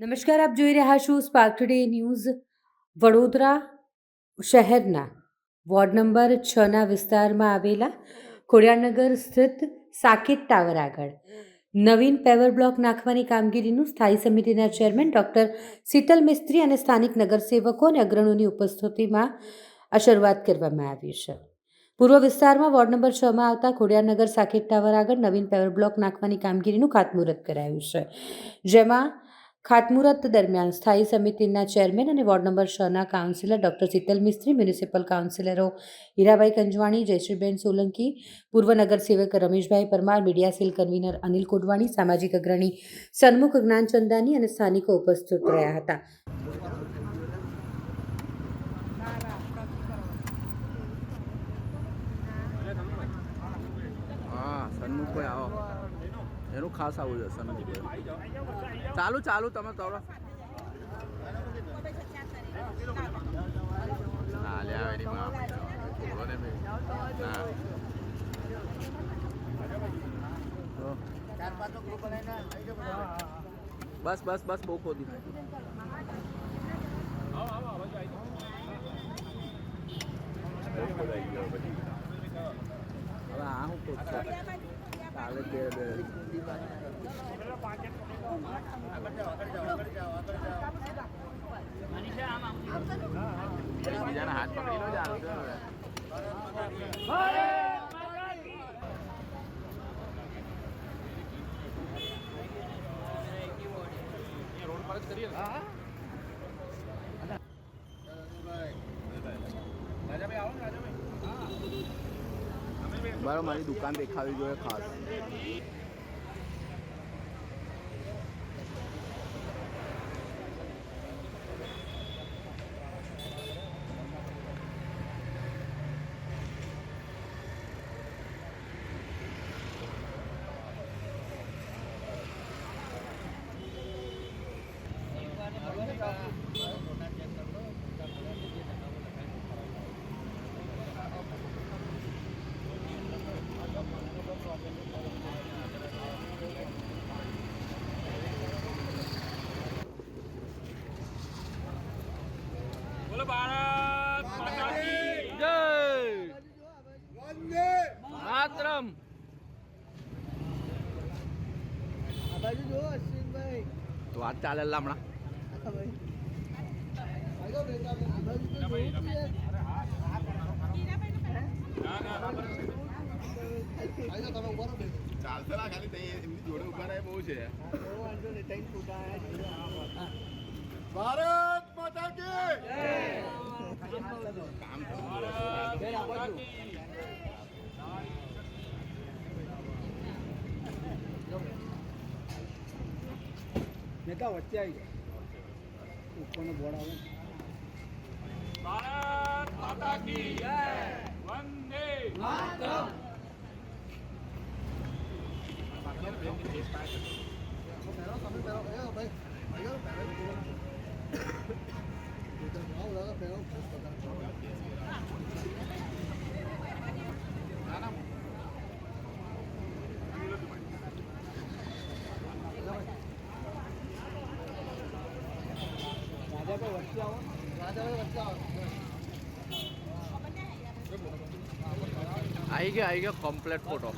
નમસ્કાર, આપ જોઈ રહ્યા છો સ્પાર્ક ટુડે ન્યૂઝ વડોદરા શહેરના વોર્ડ નંબર છના વિસ્તારમાં આવેલા ખોડિયારનગર સ્થિત સાકેત ટાવર આગળ. નવીન પેવર બ્લોક નાખવાની કામગીરીનું સ્થાયી સમિતિના ચેરમેન ડૉક્ટર શીતલ મિસ્ત્રી અને સ્થાનિક નગરસેવકો અને અગ્રણીઓની ઉપસ્થિતિમાં આ શરૂઆત કરવામાં આવી છે. પૂર્વ વિસ્તારમાં વોર્ડ નંબર છમાં આવતા ખોડિયારનગર સાકેત ટાવર આગળ નવીન પેવર બ્લોક નાખવાની કામગીરીનું ખાતમુહૂર્ત કરાયું છે. જેમાં ખાતમુહૂર્ત દરમિયાન સ્થાયી સમિતિના ચેરમેન અને ward number છના councillor doctor Sheetal Mistry, municipal કાઉન્સિલરો Hirabhai Kanjwani, Jayshreeben Solanki પૂર્વ નગરસેવક Rameshbhai Parmar, media cell convener Anil Kodwani સામાજિક અગ્રણી સન્મુખ જ્ઞાનચંદાની અને સ્થાનિકો ઉપસ્થિત રહ્યા હતા. સન્મુખ આવો. એનું ખાસ આવું છે સન્મુખભાઈ ચાલુ ચાલુ, તમે તરો. બસ બસ બસ, બહુ ખોદી નાખ્યું હવે આ હું બે બીજાના હાથ પકડી લો જ આનું જો હવે. બરાબર મારી દુકાન દેખાવી જોઈએ ખાસ. બોલો ભારત માતા કી જય માતરમ તો વાત ચાલે લા હમણાં ચાલશે ના ખાલી એમની જોડે ઊભા રહે બહુ છે. ભારત! કામ થયું નેતા વચ્ચે આવી ગયા ઉપરનો બોર્ડ આવે ભારત માતા કી જય વંદે રાજાભાઈ વચ્ચે આવો રાજાભાઈ વચ્ચે આવો આવી ગયા આવી ગયા કમ્પ્લેટ ફોટો